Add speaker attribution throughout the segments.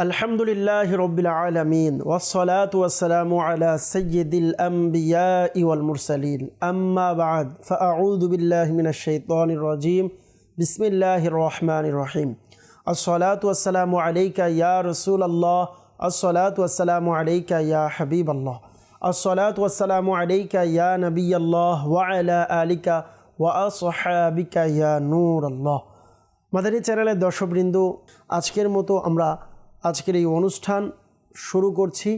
Speaker 1: الحمد لله رب العالمين والصلاة والسلام على سيد الأنبياء والمرسلين أما بعد فأعوذ بالله من الشيطان الرجيم بسم الله الرحمن الرحيم الصلاة والسلام عليك يا رسول الله الصلاة والسلام عليك يا حبيب الله الصلاة والسلام عليك يا نبي الله وعلى آلك وأصحابك يا نور الله মাদানী চ্যানেলের দর্শকবৃন্দ আজকের মতো আমরা আজকের এই অনুষ্ঠান শুরু করছি।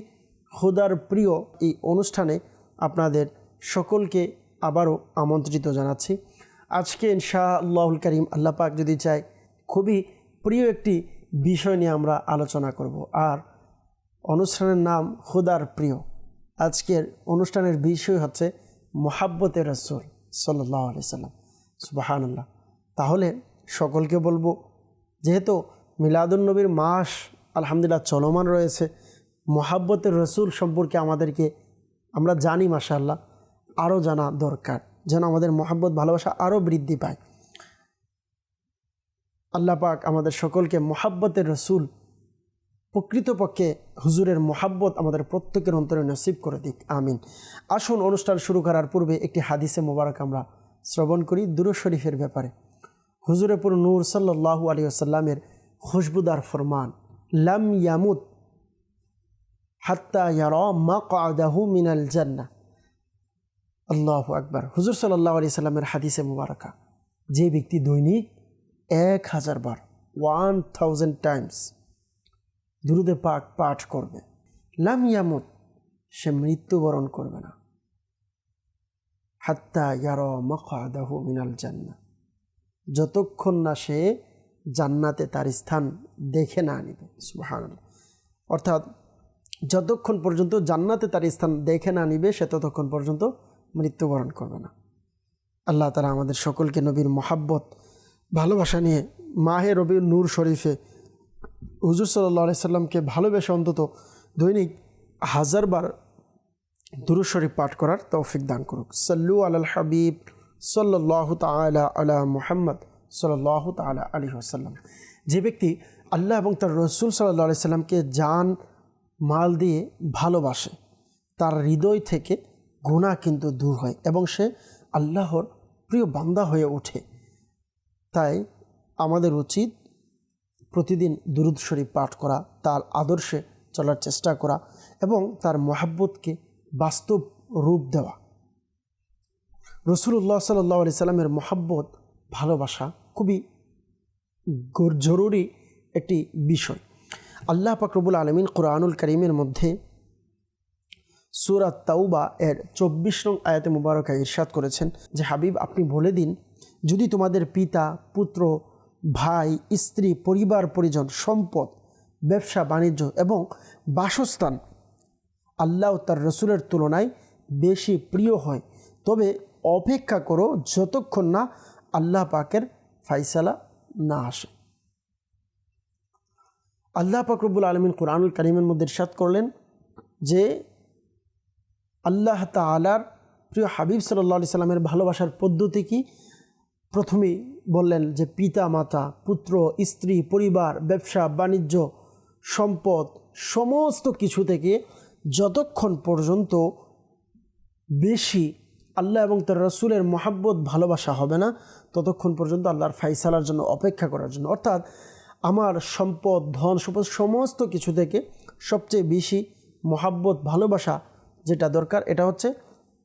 Speaker 1: খুদার প্রিয় এই অনুষ্ঠানে আপনাদের সকলকে আবারও আমন্ত্রিত জানাচ্ছি। আজকে ইনশা আল্লাহুল করিম আল্লাহ পাক যদি চায়, খুবই প্রিয় একটি বিষয় নিয়ে আমরা আলোচনা করব। আর অনুষ্ঠানের নাম খুদার প্রিয়। আজকের অনুষ্ঠানের বিষয় হচ্ছে মোহাব্বতে রসুল সাল্লাহ আলি সাল্লাম। সুবাহান্লাহ তাহলে সকলকে বলব, যেহেতু মিলাদুলনবীর মাস আলহামদুলিল্লাহ চলমান রয়েছে। মোহাব্বতের রসুল সম্পর্কে আমাদেরকে আমরা জানি মাশাল্লাহ আরও জানা দরকার। যেন আমাদের মোহাব্বত, ভালোবাসা আরও বৃদ্ধি পায়। আল্লাহ পাক আমাদের সকলকে মোহাব্বতের রসুল প্রকৃতপক্ষে হুজুরের মোহাব্বত আমাদের প্রত্যেকের অন্তরে নসিব করে দিক। আমিন। আসুন অনুষ্ঠান শুরু করার পূর্বে একটি হাদিসে মোবারক আমরা শ্রবণ করি দুরু শরীফের ব্যাপারে। হুজুরে পুর নূর সাল্লাহু আলী আসাল্লামের খুশবুদার ফরমান। লাম ইয়ামুত হাত্তা ইয়ার মা কাদাহু মিনাল জান্না আল্লাহ আকবার হুজুর সাল্লাহ আলি সাল্লামের হাদিসে মুবারকা। যে ব্যক্তি দৈনিক এক হাজার বার ওয়ান থাউজেন্ড টাইমস দুরুদে পাক পাঠ করবে, লাম ইয়ামুত, সে মৃত্যুবরণ করবে না। হাত্তা ইয়ার মকাদাহু মিনাল জান্না যতক্ষণ না সে জান্নাতে তার স্থান দেখে না নিবে সুহান অর্থাৎ যতক্ষণ পর্যন্ত জান্নাতে তার স্থান দেখে না নিবে, সে ততক্ষণ পর্যন্ত মৃত্যুবরণ করবে না। আল্লাহ তারা আমাদের সকলকে নবীর মহাব্বত, ভালোবাসা নিয়ে মাহে রবির নূর শরীফে হুজুর সাল্লাহ সাল্লামকে ভালোবেসে অন্তত দৈনিক হাজারবার দুরু শরীফ পাঠ করার তৌফিক দান করুক। সাল্লু আল হাবিব সাল্লাহ তালা আলা মুহাম্মদ। সাল্লাহ তালা আলী আসাল্লাম যে ব্যক্তি আল্লাহ এবং তার রসুল সাল্লাহ আলি সাল্লামকে জান, মাল দিয়ে ভালোবাসে, তার হৃদয় থেকে গুণা কিন্তু দূর হয় এবং সে আল্লাহর প্রিয় বান্দা হয়ে ওঠে। তাই আমাদের উচিত প্রতিদিন দুরুদ শরীফ পাঠ করা, তার আদর্শে চলার চেষ্টা করা এবং তার মহাব্বতকে বাস্তব রূপ দেওয়া। রসুল্লাহ সাল্লাহ আলি সাল্লামের মহাব্বত, ভালোবাসা খুবই জরুরি একটি বিষয়। আল্লাহ পাকরবুল আলমিন কোরআনুল করিমের মধ্যে সুরাত তাউবা এর চব্বিশ নং আয়াতে মুবারকা ইরশাদ করেছেন যে, হাবিব, আপনি বলে দিন, যদি তোমাদের পিতা, পুত্র, ভাই, স্ত্রী, পরিবার, পরিজন, সম্পদ, ব্যবসা, বাণিজ্য এবং বাসস্থান আল্লাহ তার রসুলের তুলনায় বেশি প্রিয় হয়, তবে অপেক্ষা করো যতক্ষণ না আল্লাহ পাকের ফাইসালা না আসে। আল্লাহ পাকরবুল আলমিন কোরআনুল করিমের মধ্যে ইরশাদ করলেন যে আল্লাহ তালার প্রিয় হাবিব সাল্লা সাল্লামের ভালোবাসার পদ্ধতি কি? প্রথমেই বললেন যে পিতা, মাতা, পুত্র, স্ত্রী, পরিবার, ব্যবসা, বাণিজ্য, সম্পদ, সমস্ত কিছু থেকে যতক্ষণ পর্যন্ত বেশি আল্লাহ এবং তার রসুলের মহাব্বত, ভালোবাসা হবে না ততক্ষণ পর্যন্ত আল্লাহর ফাইসালার জন্য অপেক্ষা করার জন্য। অর্থাৎ আমার সম্পদ, ধন, সম্পদ সমস্ত কিছু থেকে সবচেয়ে বেশি মহাব্বত, ভালোবাসা যেটা দরকার, এটা হচ্ছে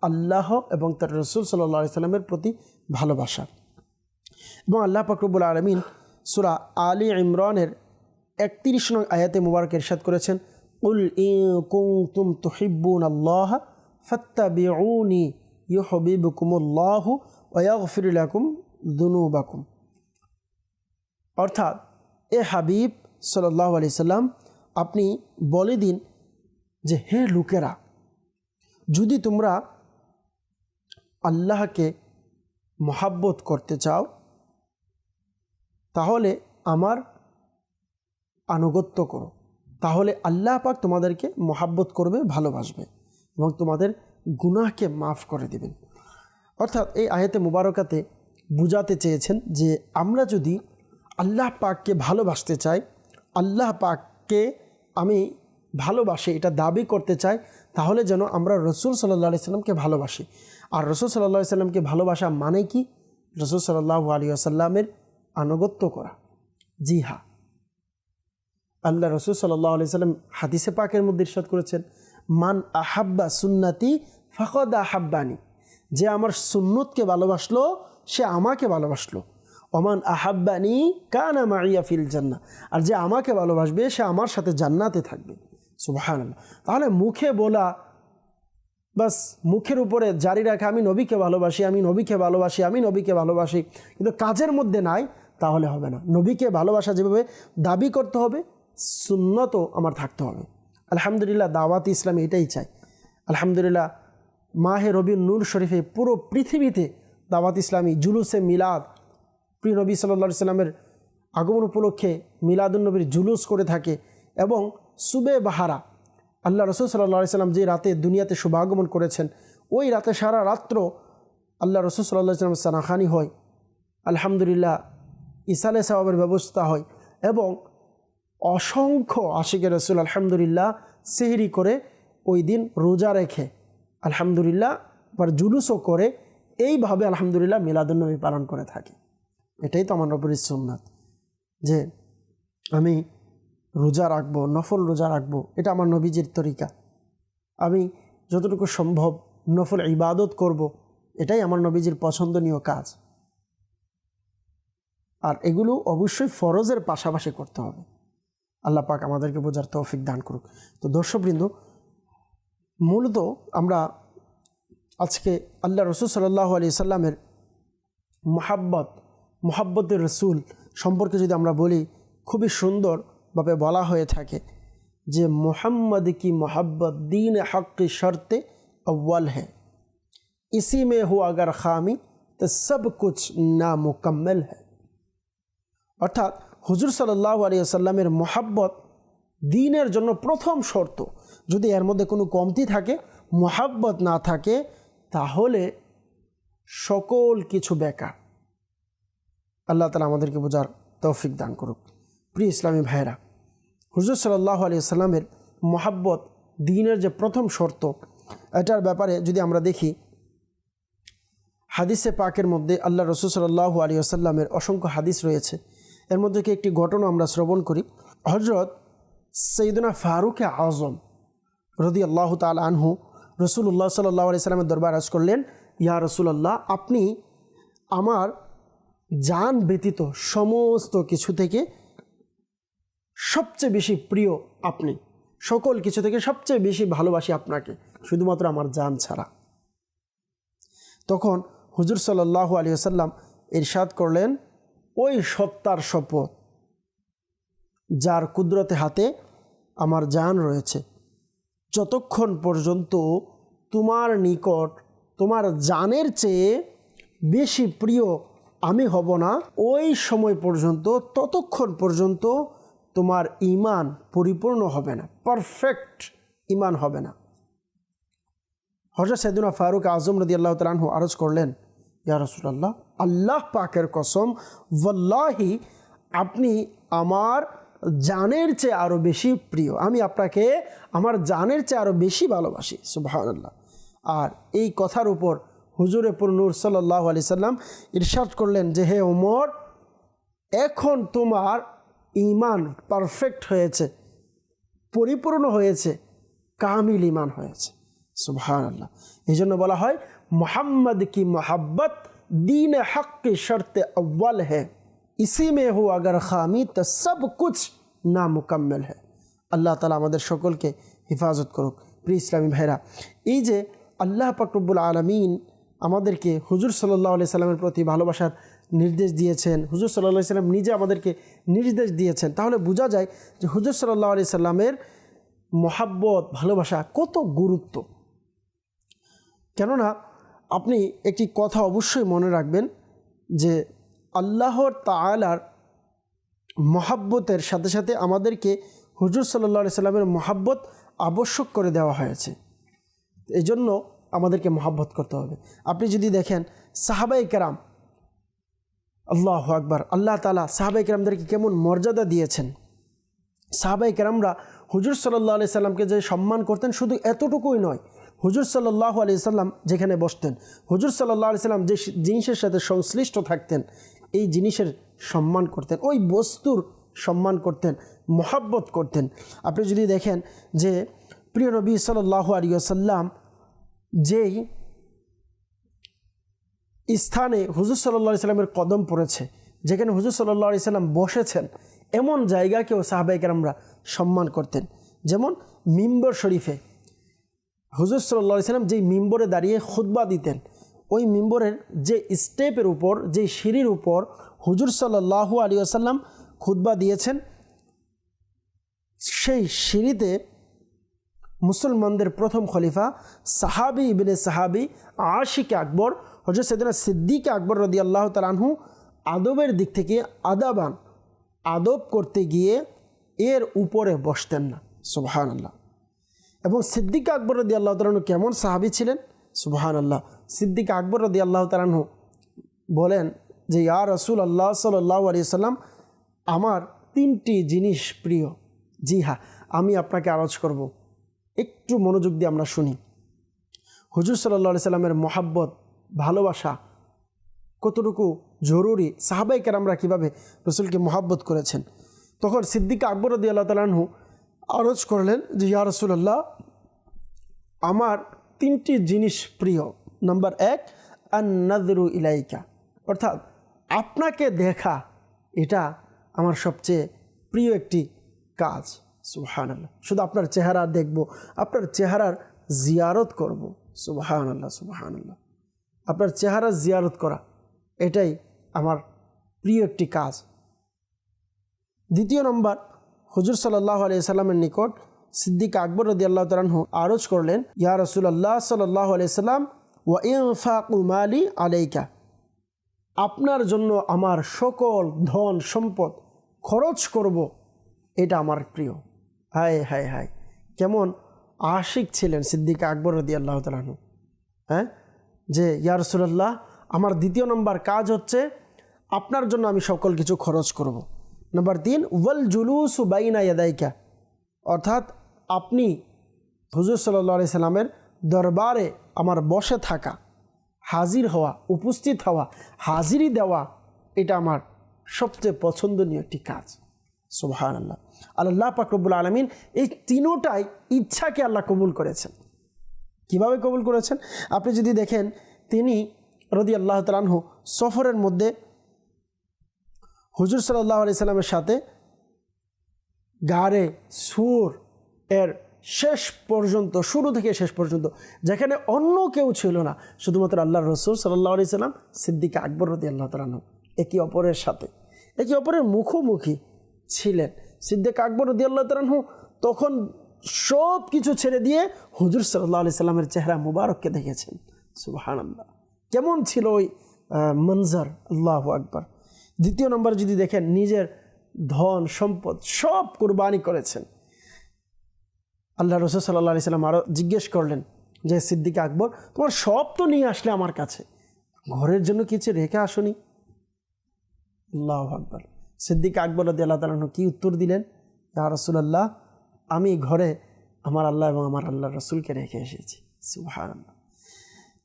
Speaker 1: আল্লাহ এবং তার রসুল সাল্লাহ সাল্লামের প্রতি ভালোবাসা। এবং আল্লাহ ফাকরবুল আলমিন সুরা আলী ইমরানের একত্রিশ নং আয়াতে মুবারক ইরশাদ করেছেন উল ই তুম তুহিব্বুন আল্লাহ ফত্তাবিউনি ইউহবিবুকুমুল্লাহ ওয়াগফিরুলাকুম দুনুবাকুম। অর্থাৎ, এ হাবিব সাল্লাহ আলি সাল্লাম, আপনি বলে দিন যে, হে লোকেরা, যদি তোমরা আল্লাহকে মহাব্বত করতে চাও, তাহলে আমার আনুগত্য করো। তাহলে আল্লাহ পাক তোমাদেরকে মহাব্বত করবে, ভালোবাসবে এবং তোমাদের গুনাহকে মাফ করে দিবেন। অর্থাৎ এই আয়াতে মুবারকাতে বুঝাতে চেয়েছেন যে আমরা যদি আল্লাহ পাককে ভালোবাসতে চাই, আল্লাহ পাককে আমি ভালোবাসি, এটা দাবি করতে চাই, তাহলে যেন আমরা রসুল সাল্লাহ সাল্লামকে ভালোবাসি। আর রসুল সাল্লাহ সাল্লামকে ভালোবাসা মানে কি? রসুল সাল্লাহ আলী আসাল্লামের আনুগত্য করা। জি হা আল্লাহ রসুল সাল্লাহ আলি সাল্লাম হাদিসে পাকের মধ্যে ইরশাদ করেছেন, মান আহাব্বা সুন্নাতি ফকদ আহাব্বানি যে আমার সুন্নতকে ভালোবাসলো, সে আমাকে ভালোবাসলো। ওমান আহাব্বানি কানা মারিয়া ফিল জান্না, আর যে আমাকে ভালোবাসবে, সে আমার সাথে জান্নাতে থাকবে। সুবাহান তাহলে মুখে বলা, বাস মুখের উপরে জারি রাখা, আমি নবীকে ভালোবাসি, আমি নবীকে ভালোবাসি, আমি নবীকে ভালোবাসি, কিন্তু কাজের মধ্যে নাই, তাহলে হবে না। নবীকে ভালোবাসা যেভাবে দাবি করতে হবে, সুন্নতও আমার থাকতে হবে। আলহামদুলিল্লাহ, দাওয়াত ইসলাম এটাই চাই। আলহামদুলিল্লাহ মাহে রবি নূর শরীফে পুরো পৃথিবীতে দাওয়াত ইসলামী জুলুসে মিলাদ। প্রিয় নবী সাল্লা সাল্লামের আগমন উপলক্ষে মিলাদুলনবীর জুলুস করে থাকে এবং সুবে বাহারা আল্লাহ রসুল সাল্লাহ সাল্লাম যে রাতে দুনিয়াতে শুভাগমন করেছেন, ওই রাতে সারা রাত্র আল্লাহ রসুল সাল্লাহ সাল্লাম সানাখানি হয়। আলহামদুলিল্লাহ ইসালে সাহাবের ব্যবস্থা হয় এবং অসংখ্য আশিকের রসুল আলহামদুলিল্লাহ সেহরি করে ওই দিন রোজা রেখে আলহামদুলিল্লাহ, আবার জুলুসও করে, এইভাবে আলহামদুলিল্লাহ মিলাদুলনবী পালন করে থাকি। এটাই তো আমার নবীর সুন্নাত, যে আমি রোজা রাখব, নফল রোজা রাখব, এটা আমার নবীজির তরিকা। আমি যতটুকু সম্ভব নফল ইবাদত করব, এটাই আমার নবীজির পছন্দনীয় কাজ। আর এগুলো অবশ্যই ফরজের পাশাপাশি করতে হবে। আল্লাহ পাক আমাদেরকে বোঝার তৌফিক দান করুক। তো দর্শকবৃন্দ মূলত আমরা আজকে আল্লাহ রসুল সাল্লাহ আলি সাল্লামের মোহাব্বত মোহাব্বতের রসুল সম্পর্কে যদি আমরা বলি খুবই সুন্দরভাবে বলা হয়ে থাকে যে মোহাম্মদ কি मोहब्बत दीन हक की शर्त अव्वल है इसी में हो अगर खामी तो सब कुछ नामुकम्मल है অর্থাৎ হুজুর সাল্লাহ আলী আসাল্লামের মোহাব্বত দিনের জন্য প্রথম শর্ত। যদি এর মধ্যে কোনো কমতি থাকে, মোহাব্বত না থাকে, তাহলে সকল কিছু বেকার। আল্লাহ তালা আমাদেরকে বোঝার তৌফিক দান করুক। প্রিয় ইসলামী ভাইরা হুজুর সাল্লাহ আলী সাল্লামের মোহাব্বত দিনের যে প্রথম শর্ত, এটার ব্যাপারে যদি আমরা দেখি, হাদিসে পাকের মধ্যে আল্লাহ রসুল সাল্লাহ আলী আসাল্লামের অসংখ্য হাদিস রয়েছে। এর মধ্যে কি একটি ঘটনা আমরা শ্রবণ করি? হজরত সঈদুনা ফারুক আজম রদি আল্লাহ তাল আনহু রসুল্লাহ সাল্লাহ সাল্লামের দরবার আজ করলেন, ইয়া রসুল্লাহ আপনি আমার যান ব্যতীত সমস্ত কিছু থেকে সবচেয়ে বেশি প্রিয় আপনি। সকল কিছু থেকে সবচেয়ে বেশি ভালোবাসি আপনাকে, শুধুমাত্র আমার জান ছাড়া। তখন হুজুর সাল্লাহ আলী আসাল্লাম ইরশাদ করলেন, ওই সত্তার শপথ যার কুদরতে হাতে আমার জান রয়েছে। যতক্ষণ পর্যন্ত তোমার নিকট, তোমার জানের চেয়ে বেশি প্রিয় আমি হব না, ওই সময় পর্যন্ত, ততক্ষণ পর্যন্ত তোমার ইমান পরিপূর্ণ হবে না পারফেক্ট ইমান হবে না। হজরত সৈদুনা ফারুক আজম রদি আল্লাহ তালাহু আরজ করলেন, ইয়া রসুল্লাহ আল্লাহ পাকের কসম, ওয়াল্লাহি, আপনি আমার জানের চেয়ে আরও বেশি প্রিয়। আমি আপনাকে আমার জানের চেয়ে আরও বেশি ভালোবাসি সুবাহ আর এই কথার উপর হুজুরে পুরনুর সাল্লাহ আলি সাল্লাম ইরশাদ করলেন যে, হে ওমর, এখন তোমার ইমান পারফেক্ট হয়েছে, পরিপূর্ণ হয়েছে, কামিল ইমান হয়েছে সুবহান আল্লাহ এই জন্য বলা হয়, মোহাম্মদ কি মোহাব্বত, দিন হক শর্তে আব্বাল হ্যাঁ इसी में हो अगर खामी तो सब कुछ नामुकम्मल है আল্লাহ তালা আমাদের সকলকে হেফাজত করুক প্রিয় ইসলামী ভাইরা এই যে আল্লাহ পাকরবুল আলমিন আমাদেরকে হুজুর সাল্লাহ আলি সাল্লামের প্রতি ভালোবাসার নির্দেশ দিয়েছেন হুজুর সাল্লাহ সাল্লাম নিজে আমাদেরকে নির্দেশ দিয়েছেন তাহলে বোঝা যায় যে হুজুর সাল্লাহ আলি সাল্লামের মহাব্বত ভালোবাসা কত গুরুত্ব কেননা আপনি একটি কথা অবশ্যই মনে রাখবেন যে আল্লাহর তালার মহাব্বতের সাথে সাথে আমাদেরকে হুজুর সাল্লা সাল্লামের মহাব্বত আবশ্যক করে দেওয়া হয়েছে। এই জন্য আমাদেরকে মহাব্বত করতে হবে। আপনি যদি দেখেন সাহাবাই কেরাম, আল্লাহ আকবার, আল্লাহ তালা সাহাবাই কেরামদেরকে কেমন মর্যাদা দিয়েছেন। সাহাবাই কেরামরা হুজুর সাল্লাহ আলি সাল্লামকে যে সম্মান করতেন শুধু এতটুকুই নয়, হুজুর সাল্লাহ আলি সাল্লাম যেখানে বসতেন, হুজুর সাল্লাহ আলি সাল্লাম যে জিনিসের সাথে সংশ্লিষ্ট থাকতেন এই জিনিসের সম্মান করতেন, ওই বস্তুর সম্মান করতেন, মহাব্বত করতেন। আপনি যদি দেখেন যে প্রিয় নবী সাল্লাহ আলিয়াল্লাম যেই স্থানে হুজুর সাল্লাহ সাল্লামের কদম পড়েছে, যেখানে হুজুর সাল্লাহ আলি সাল্লাম বসেছেন, এমন জায়গাকেও সাহাবাইকার সম্মান করতেন। যেমন মিম্বর শরীফে হুজুর সাল্লাহ সাল্লাম যেই মিম্বরে দাঁড়িয়ে খুতবা দিতেন ওই মিম্বরের যে স্টেপের উপর, যে সিঁড়ির উপর হুজুর সাল্লাহু আলী আসাল্লাম খুতবা দিয়েছেন, সেই সিঁড়িতে মুসলমানদের প্রথম খলিফা সাহাবি ইবিনে সাহাবি আশিক আকবর হজরত সৈদিনা সিদ্দিক আকবর রদি আল্লাহ তালাহু আদবের দিক থেকে আদাবান আদব করতে গিয়ে এর উপরে বসতেন না। সুবাহান আল্লাহ এবং সিদ্দিক আকবর রদি আল্লাহ তালাহু কেমন সাহাবি ছিলেন? সুবাহান আল্লাহ সিদ্দিক আকবর রদি আল্লাহ তালাহু বলেন যে, ইয়া রসুল আল্লাহ সাল্লাহ আলি সাল্লাম আমার তিনটি জিনিস প্রিয়। জি হ্যাঁ আমি আপনাকে আরজ করব। একটু মনোযোগ দিয়ে আমরা শুনি। হুজুর সাল্লাহ সাল্লামের মহাব্বত, ভালোবাসা কতটুকু জরুরি? সাহাবাই কেরামরা কীভাবে রসুলকে মহাব্বত করেছেন? তখন সিদ্দিক আকবর রদি আল্লাহ তালাহু আরজ করলেন যে, ইয়া রসুল্লাহ আমার তিনটি জিনিস প্রিয়। নাম্বার এক আন্নাদরু ইলাইকা। অর্থাৎ আপনাকে দেখা, এটা আমার সবচেয়ে প্রিয় একটি কাজ। সুবাহান আল্লাহ শুধু আপনার চেহারা দেখব, আপনার চেহারার জিয়ারত করব। সুবাহান আল্লাহ সুবাহান আল্লাহ আপনার চেহারা জিয়ারত করা, এটাই আমার প্রিয় একটি কাজ। দ্বিতীয় নম্বর, হুজুর সাল্লাহ আলিয়া সাল্লামের নিকট সিদ্দিক আকবর রদি আল্লাহ তালাহু আরজ করলেন, ইয়া রসুল আল্লাহ সাল্লাহ আলিয়া সাল্লাম ওয়া ইফাকুমালি আলাইকা। আপনার জন্য আমার সকল ধন সম্পদ খরচ করব, এটা আমার প্রিয়। হায় হায় হায়। কেমন আশিক ছিলেন সিদ্দিক আকবর রদি আল্লাহ তালাহু হ্যাঁ? যে ইয়ারসুল্লাহ আমার দ্বিতীয় নম্বর কাজ হচ্ছে, আপনার জন্য আমি সকল কিছু খরচ করব। নম্বর তিন, ওয়াল জুলুস বাইনা ইয়াদাইকা। অর্থাৎ আপনি হুজুর সাল্লা সাল্লামের দরবারে আমার বসে থাকা, হাজির হওয়া, উপস্থিত হওয়া, হাজিরি দেওয়া, এটা আমার সবচেয়ে পছন্দনীয় একটি কাজ। সুবাহান আল্লাহ আল্লাহ পাকরবুল আলমিন এই তিনোটাই ইচ্ছাকে আল্লাহ কবুল করেছেন। কীভাবে কবুল করেছেন? আপনি যদি দেখেন, তিনি রদি আল্লাহ তালানহু সফরের মধ্যে হুজুর সাল্লাহ আলি সাল্লামের সাথে গাড়ে সুর এর শেষ পর্যন্ত, শুরু থেকে শেষ পর্যন্ত, যেখানে অন্য কেউ ছিল না, শুধুমাত্র আল্লাহ রসুল সাল্লাহ আলি সাল্লাম, সিদ্দিক আকবর রদি আল্লাহ তালানহু একে অপরের সাথে, একে অপরের মুখোমুখি ছিলেন। সিদ্দিক আকবর রদি আল্লাহ তালানহু তখন সব কিছু ছেড়ে দিয়ে হুজুর সাল্লাহ আলি সাল্লামের চেহারা মুবারককে দেখেছেন। সুবাহান আল্লাহ কেমন ছিল ওই মঞ্জার আল্লাহ আকবর। দ্বিতীয় নম্বর যদি দেখেন, নিজের ধন, সম্পদ সব কোরবানি করেছেন। আল্লাহ রসুল সাল্লাহ আলি সাল্লাম আরও জিজ্ঞেস করলেন যে, সিদ্দিক আকবর, তোমার সব তো নিয়ে আসলে আমার কাছে। ঘরের জন্য কিছু রেখে আসনি? আল্লাহ আকবর। সিদ্দিক আকবর আল্লাহ তালন কী উত্তর দিলেন? ইয়া রসুলাল্লাহ, আমি ঘরে আমার আল্লাহ এবং আমার আল্লাহ রসুলকে রেখে এসেছি। সুহার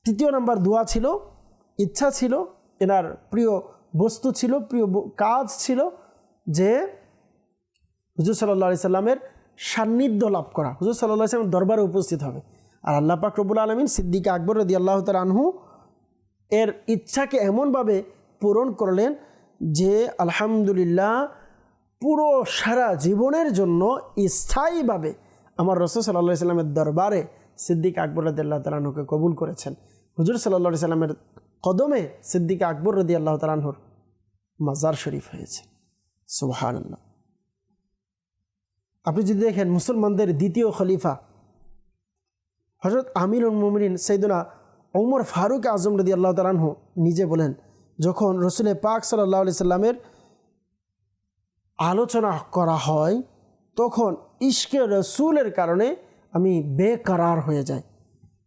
Speaker 1: তৃতীয় নাম্বার দোয়া ছিল, ইচ্ছা ছিল, এনার প্রিয় বস্তু ছিল, প্রিয় কাজ ছিল যে, হুজুর সাল্লাহ সাল্লামের সান্নিধ্য লাভ করা। হুজুর সাল্লাহ সাল্লামের দরবারে উপস্থিত হবে। আর আল্লাহ পাক রবুল আলমিন সিদ্দিক আকবর রদি আল্লাহ তাল আনহু এর ইচ্ছাকে এমনভাবে পূরণ করলেন যে, আলহামদুলিল্লাহ, পুরো সারা জীবনের জন্য স্থায়ীভাবে আমার রসুল সাল্লাহ সাল্লামের দরবারে সিদ্দিক আকবর রদি আল্লাহ তালাহুকে কবুল করেছেন। হুজুর সাল্লাহ সাল্লামের কদমে সিদ্দিক আকবর রদি আল্লাহ তালাহুর মাজার শরীফ হয়েছে। সুবাহান আল্লাহ আপনি যদি দেখেন মুসলমানদের দ্বিতীয় খলিফা হজরত আমির মুমিন সৈদুনা ওমর ফারুক আজম রদি আল্লাহ তালাহ নিজে বলেন, যখন রসুল পাক সাল্লাহ সাল্লামের আলোচনা করা হয়, তখন ইশকে রসুলের কারণে আমি বেকারার হয়ে যাই।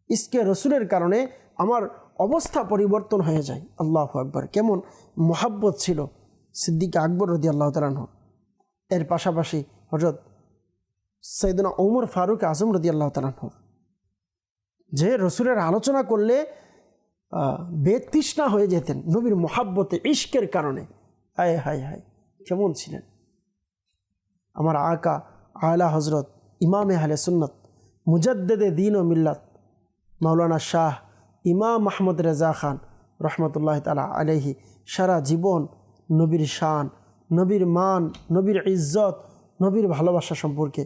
Speaker 1: ইশকে রসুলের কারণে আমার অবস্থা পরিবর্তন হয়ে যায়। আল্লাহ আকবর। কেমন মোহাব্বত ছিল সিদ্দিক আকবর রদি আল্লাহ তালাহ এর পাশাপাশি হজরত সৈদনা ওমর ফারুক আজম রদি আল্লাহ তালাহুর যে রসুলের আলোচনা করলে বেতৃষ্ণা হয়ে যেতেন নবীর মোহাব্বতে, ইশকের কারণে। আয় হায় হায়, কেমন ছিলেন। আমার আকা আয়লা হজরত ইমামে হালে সুন্নত, মুজদ্দেদে দিন ও মিল্লাত, মাওলানা শাহ ইমাম মাহমুদ রেজা খান রহমতুল্লাহ তালা আলহি সারা জীবন নবীর শান, নবীর মান, নবীর ইজ্জত, নবীর ভালোবাসা সম্পর্কে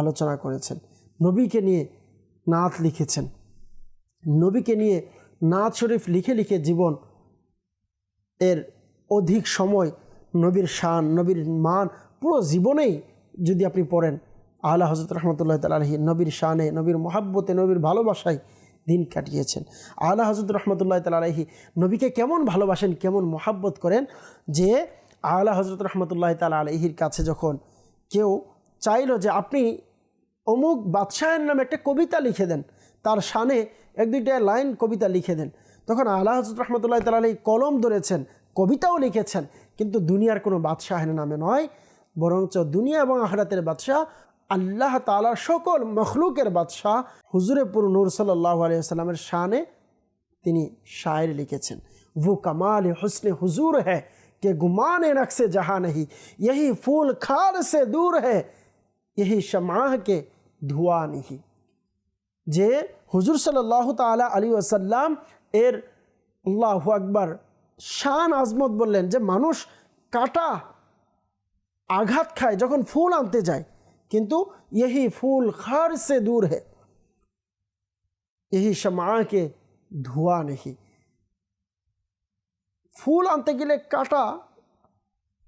Speaker 1: আলোচনা করেছেন। নবীকে নিয়ে নাত লিখেছেন। নবীকে নিয়ে নাত শরীফ লিখে লিখে জীবন এর অধিক সময় নবীর শান, নবীর মান পুরো জীবনেই যদি আপনি পড়েন আল্লাহ হজরত রহমতুল্লাহ তালাহি নবীর শানে, নবীর মহাব্বতে, নবীর ভালোবাসায় দিন কাটিয়েছেন। আল্লাহ হজরত রহমতুল্লাহ তালাহি নবীকে কেমন ভালোবাসেন, কেমন মহাব্বত করেন যে আল্লাহ হজরত রহমতুল্লাহ তালা আলহির কাছে যখন কেউ চাইল যে আপনি অমুক বাদশাহের নামে একটা কবিতা লিখে দেন। তার সানে এক দুইটা লাইন কবিতা লিখে দেন। তখন আল্লাহ হজরত রহমতুল্লাহ তাল্লাহ কলম ধরেছেন, কবিতাও লিখেছেন। কিন্তু দুনিয়ার কোনো বাদশাহের নামে নয়, বরঞ্চ দুনিয়া এবং আহরাতের বাদশাহ, আল্লাহ তালার সকল মখলুকের বাদশাহ, হুজুরে পুরো নূর সাল্লাহ আলিয়াল্লামের শানে তিনি শায়ের লিখেছেন। ভু কামাল হুসনে হুজুর হে কে গুমান নকশে জাহা নহি, ইহি ফুল খার সে দূর হ্যাঁ ইহি শমাহকে ধুয়ানিহি। যে হুজুর সাল্লাহ তালা আলী আসাল্লাম এর আল্লাহ আকবার শান আজমত বললেন যে মানুষ কাটা আঘাত খায় যখন ফুল আনতে যায়। কিন্তু ইহি ফুল খার সে দূর হে। এই কে ধোয়া নেহি ফুল আনতে গেলে কাটা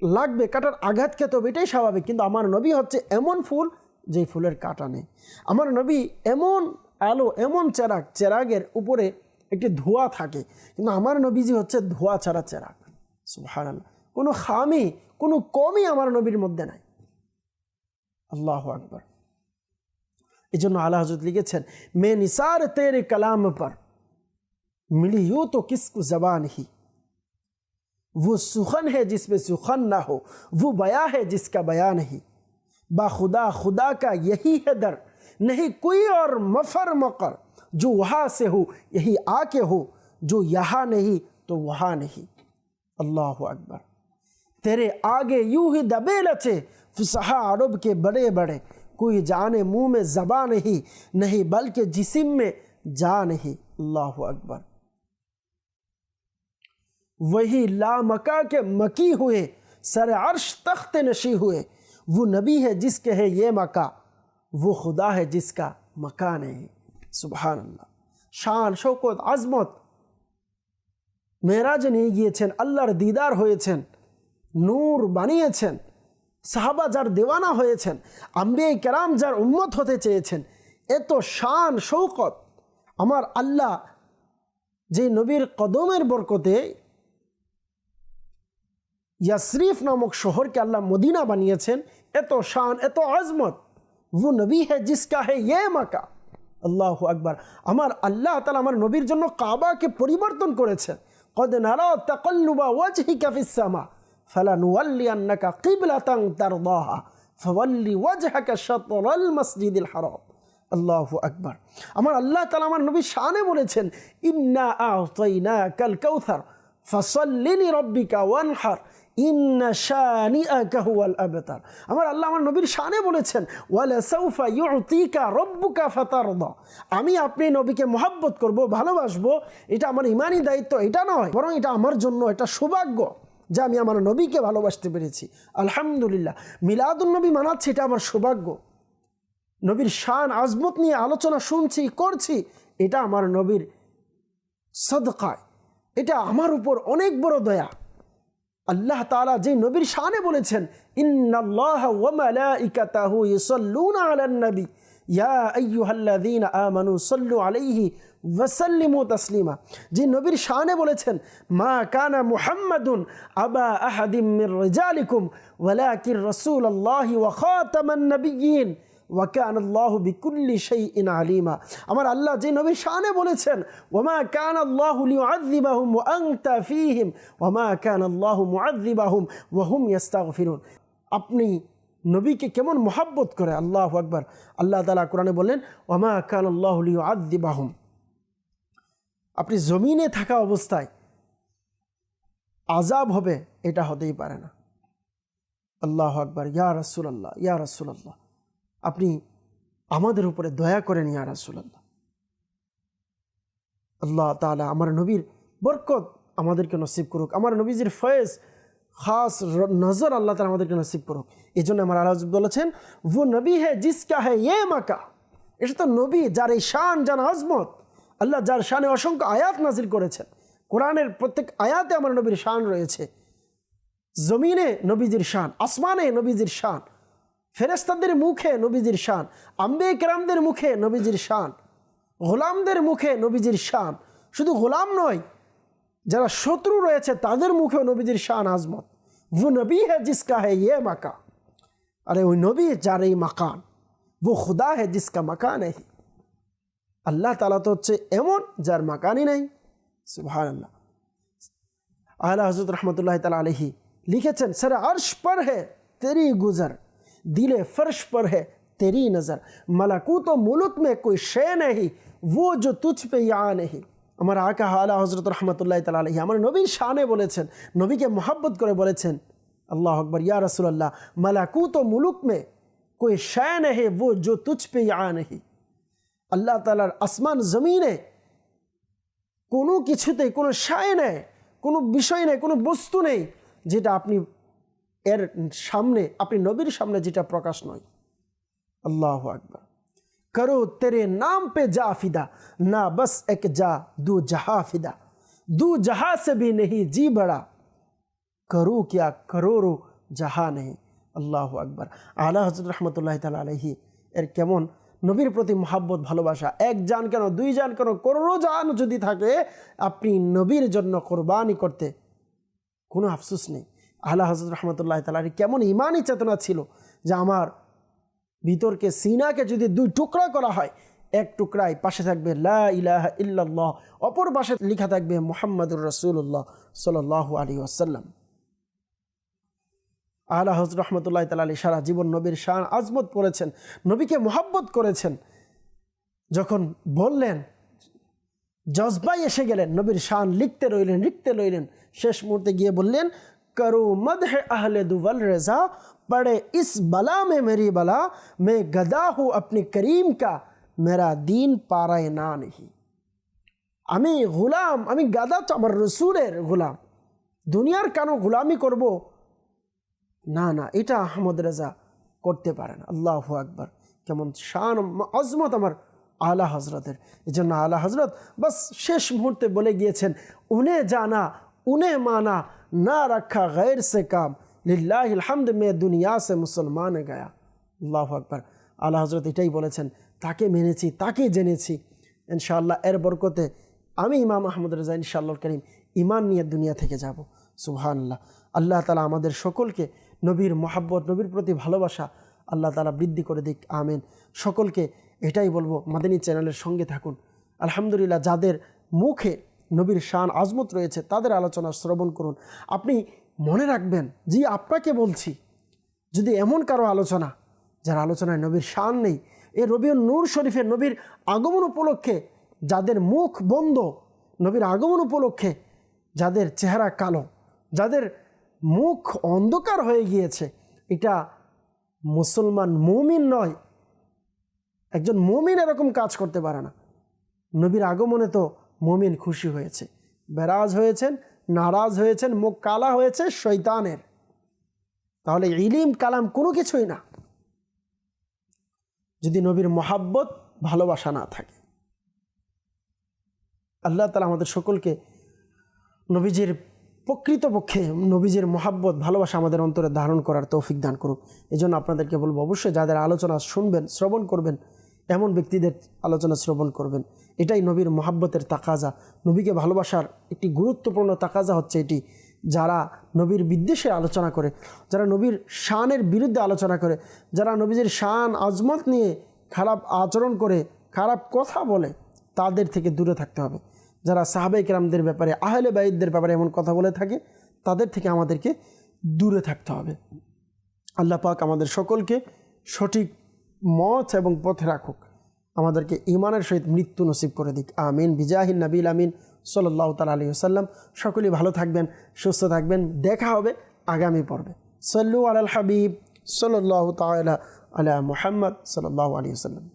Speaker 1: লাগবে, কাটার আঘাত খেতে হবে, এটাই স্বাভাবিক। কিন্তু আমার নবী হচ্ছে এমন ফুল যেই ফুলের কাটা নেই আমার নবী এমন আলো এমন চেরাগ চেরাগের উপরে একটি ধোয়া থাকে কিন্তু আমার নবীজি হচ্ছে ধোয়া ছাড়া চেরাগ সুহান কোনো খামি কোনো কমই আমার নবীর মধ্যে নাই আল্লাহ আকবর এই জন্য আল্লাহ হজরত লিখেছেন মে নিসার তেরে कलाम पर मिली यूँ तो किसको जबान ही वो सुखन है जिसमें सुखन ना हो वो बया है जिसका बया नहीं با خدا خدا کا یہی ہے در، نہیں کوئی اور مفر مقر، جو وہاں سے ہو، یہی آ کے ہو، جو یہاں نہیں تو وہاں نہیں۔ اللہ اکبر۔ تیرے آگے یوں ہی دبے لچے فسحہ عرب کے بڑے بڑے۔ کوئی جانے منہ میں زباں نہیں نہیں بلکہ جسم میں جا نہیں۔ اللہ اکبر۔ وہی لامکا کے مکی ہوئے، سر عرش تخت نشی ہوئے۔ वो नबी है जिसके है ये मका वो खुदा है जिसका मकान है সুবহান আল্লাহ শান শৌকত আজমত মেয়েরাজে নিয়ে গিয়েছেন আল্লাহর দিদার হয়েছেন নূর বানিয়েছেন সাহাবা যার দেওয়ানা হয়েছেন আম্বিয়াই কেরাম যার উন্মত হতে চেয়েছেন এত শান শৌকত আমার আল্লাহ যে নবীর কদমের বরকতে ইয়াসরিফ নামক শহরকে আল্লাহ মদিনা বানিয়েছেন এত শান, এত আজমত। ও নবী হে জিসকা হে ইয়ে মাকা। আল্লাহ আকবার। আমার আল্লাহ তালা আমার নবীর জন্য কাবাকে পরিবর্তন করেছে কদ নারা তাকল্লুবা ওয়াজহি কাফিসামা ফালান ওয়াল্লি আন্নাকা কিবলাতাং তার দহা ফওয়াল্লি ওয়াজহাকা শতরল মসজিদুল হারাম। আল্লাহ আকবার। আমার আল্লাহ তালা আমার নবী শানে বলেছেন, ইন্না আল কাউথার ফসল্লিনি রব্বিকা ওয়ানহার। আবতার। আমার আল্লাহ আমার নবীর শানে বলেছেন ইউতিকা রব্বুকা আমি আপনি নবীকে মহাব্বত করব, ভালোবাসবো, এটা আমার ইমানই দায়িত্ব, এটা নয়, বরং এটা আমার জন্য এটা সৌভাগ্য যে আমি আমার নবীকে ভালোবাসতে পেরেছি। আলহামদুলিল্লাহ। মিলাদুল নবী মানাচ্ছি এটা আমার সৌভাগ্য। নবীর শান, আজমত নিয়ে আলোচনা শুনছি, করছি, এটা আমার নবীর সদকায়। এটা আমার উপর অনেক বড় দয়া। আল্লাহ তালা যে নবীর শানে বলেছেন, ইন্নাল্লাহ ওয়া মালাইকাতাহু ইউসাল্লুনা আলান নবী। ইয়া আইয়ুহাল্লাযীনা আমানু সাল্লু আলাইহি ওয়াসাল্লিমু তাসলিমা। যে নবীর শানে বলেছেন, মা কানা মুহাম্মাদুন আবা আহাদিম মির রিজালিকুম, ওয়ালাকিন রাসূলুল্লাহি ওয়া খাতামান নাবিয়্যিন। ওয়াকান আল্লাহ বিকুল্লি সেই ইন আলিমা। আমার আল্লাহ যে নবী শানে বলেছেন, ওমা কান আল্লাহ আনতা ওমা কান আল্লাহ মুআযিবাহুম ওয়া হুম ইস্তাগফিরুন আপনি নবীকে কেমন মোহাব্বত করে, আল্লাহ আকবার। আল্লাহ তালা কোরআনে বললেন, ওমা কান আল্লাহ আদিবাহম আপনি জমিনে থাকা অবস্থায় আজাব হবে, এটা হতেই পারে না। আল্লাহ আকবার। ইয়া রাসুল আল্লাহ ইয়া রাসুল আল্লাহ আপনি আমাদের উপরে দয়া করেন ইয়া রাসুল আল্লাহ তালা আমার নবীর বরকত আমাদেরকে নসিব করুক, আমার নবীজির ফয়েজ খাস নজর আল্লাহ তালা আমাদেরকে নসিব করুক। এই জন্য আমার আল্লাহ বলেছেন वो নবী হে জিসকা হে ये মাকা। এটা তো নবী যার এই শান, যার আজমত, আল্লাহ যার শানে অসংখ্য আয়াত নাজিল করেছেন। কোরআনের প্রত্যেক আয়াতে আমার নবীর শান রয়েছে। জমিনে নবীজির শান, আসমানে নবীজির শান। ফেরেস্তাদের মুখে নবীজির শান আম্বে একরামদের মুখে নবীজির শান, গোলামদের মুখে নবীজির শান। শুধু গোলাম নয়, যারা শত্রু রয়েছে তাদের মুখেও নবীজির শান আজমত। ভু নবী হে জিসকা হে ইয়ে মাকা আরে ওই নবী যার এই মাকান, ভু খুদা হে জিসকা মাকান এই আল্লাহ তালা তো হচ্ছে এমন যার মাকানই নাই। সুহান আল্লাহ আল্লাহ হজরত রহমতুল্লাহ তালা আলহি লিখেছেন স্যার আর্শ পর হে তেরি গুজর। دل فرش پر ہے تیری نظر۔ ملکوت و ملک میں کوئی شے نہیں، وہ جو تجھ پہ یا نہیں۔ ہمارا آقا حالا حضرت رحمت اللہ کے محبت اللہ اکبریا رسول اللہ، ملکوت و ملک میں کوئی شعین ہے اللہ تعالی آسمان زمین شائو نہیں وسط نہیں جیتا اپنی এর সামনে, আপনি নবীর সামনে যেটা প্রকাশ নয়। আল্লাহ আকবর। করো তেরে নাম পে যা ফিদা, না বস এক যা, দু জাহা ফিদা। দু জাহা সে ভি নেই জি বড়া করো কিয়া করোরো জাহা নেই আল্লাহ আকবর। আলা হজর রহমতুল্লাহ তালা আলহি এর কেমন? নবীর প্রতি মহাব্বত, ভালোবাসা। এক যান কেন, দুই যান কেন করোড়ো যান যদি থাকে, আপনি নবীর জন্য কোরবানি করতে কোনো আফসুস নেই। আলা হজরত রহমতুল্লাহ তালার কেমন ইমানই চেতনা ছিল যে আমার ভিতরকে সিনাকে যদি দুই টুকরা করা হয়, এক টুকরায় পাশে থাকবে লা ইল্লাল্লাহ, অপর পাশে লেখা থাকবে মোহাম্মদুর রসুল্লাহ সাল্লাহ আলী আসাল্লাম আলা হজ রহমতুল্লাহ তালা আলী সারা জীবন নবীর শান আজমত করেছেন নবীকে মোহাব্বত করেছেন। যখন বললেন জজবাই এসে গেলেন, নবীর শান লিখতে রইলেন লিখতে রইলেন, শেষ মুহূর্তে গিয়ে বললেন کرو مدح اہل دول رضا پڑے اس بلا میں میری بلا میں گدا ہوں اپنے کریم کا মেরা দিন পাড়ায় না নেহি আমি গুলাম আমি গাদা তো আমার রসুলের গুলাম দুনিয়ার কেন গুলামি করব না না এটা আহমদ রেজা করতে পারে না আল্লাহ আকবর কেমন শান আজমত আমার আলা হজরতের এই জন্য আলা হজরত বাস শেষ মুহূর্তে বলে গিয়েছেন উনে জানা উনে মানা ना रखा गैर से काम। লিল্লাহিলহামদ মে দুনিয়া সে মুসলমান গায়া আল্লাহ আকবর আল্লাহ হজরত এটাই বলেছেন তাকে মেনেছি তাকে জেনেছি ইনশাআল্লাহ এর বরকতে আমি ইমাম আহমদ রাজা ইনশাআল্লাহ করিম ইমান নিয়ে দুনিয়া থেকে যাব। সুবহানাল্লাহ। আল্লাহ তালা আমাদের সকলকে নবীর মোহাব্বত, নবীর প্রতি ভালোবাসা আল্লাহ তালা বৃদ্ধি করে দিক। আমেন। সকলকে এটাই বলব, মাদিনী চ্যানেলের সঙ্গে থাকুন। আলহামদুলিল্লাহ, যাদের মুখে নবীর শান আজমত রয়েছে, তাদের আলোচনা শ্রবণ করুন। আপনি মনে রাখবেন, জি, আপনাকে বলছি, যদি এমন কারও আলোচনা, যার আলোচনায় নবীর শান নেই, এ রবিউল নূর শরীফের নবীর আগমন উপলক্ষে যাদের মুখ বন্ধ, নবীর আগমন উপলক্ষে যাদের চেহারা কালো, যাদের মুখ অন্ধকার হয়ে গিয়েছে, এটা মুসলমান মুমিন নয়, একজন মুমিন এরকম কাজ করতে পারে না। নবীর আগমনে তো মুমিন খুশি হয়েছে। বেরাজ হয়েছেন, নারাজ হয়েছেন, মুখ কালা হয়েছে শৈতানের তাহলে ইলিম, কালাম কোনো কিছুই না। যদি নবীর মহাব্বত, ভালোবাসা না থাকে। আল্লাহ তালা আমাদের সকলকে নবীজির প্রকৃতপক্ষে নবীজির মহাব্বত, ভালোবাসা আমাদের অন্তরে ধারণ করার তৌফিক দান করুক। এই আপনাদেরকে বলব, অবশ্যই যাদের আলোচনা শুনবেন, শ্রবণ করবেন এমন ব্যক্তিদের আলোচনা শ্রবণ করবেন। এটাই নবীর মহাব্বতের তাকাজা। নবীকে ভালোবাসার একটি গুরুত্বপূর্ণ তাকাজা হচ্ছে এটি। যারা নবীর বিদ্বেষে আলোচনা করে, যারা নবীর শানের বিরুদ্ধে আলোচনা করে, যারা নবীজির শান, আজমত নিয়ে খারাপ আচরণ করে, খারাপ কথা বলে, তাদের থেকে দূরে থাকতে হবে। যারা সাহাবে কেরামদের ব্যাপারে, আহলে বাইদদের ব্যাপারে এমন কথা বলে থাকে, তাদের থেকে আমাদেরকে দূরে থাকতে হবে। আল্লাহ পাক আমাদের সকলকে সঠিক মত এবং পথে রাখুক। আমাদেরকে ইমানের সহিত মৃত্যু নসিব করে দিক। আমিন। বিজাহিন নাবিল আমিন। সাল্লাহ তাল আলী আসাল্লাম সকলেই ভালো থাকবেন, সুস্থ থাকবেন। দেখা হবে আগামী পর্বে। সল্লু আল হাবিব। সাল্লাহ তালা আলা মোহাম্মদ সাল্লাহ আলী আসাল্লাম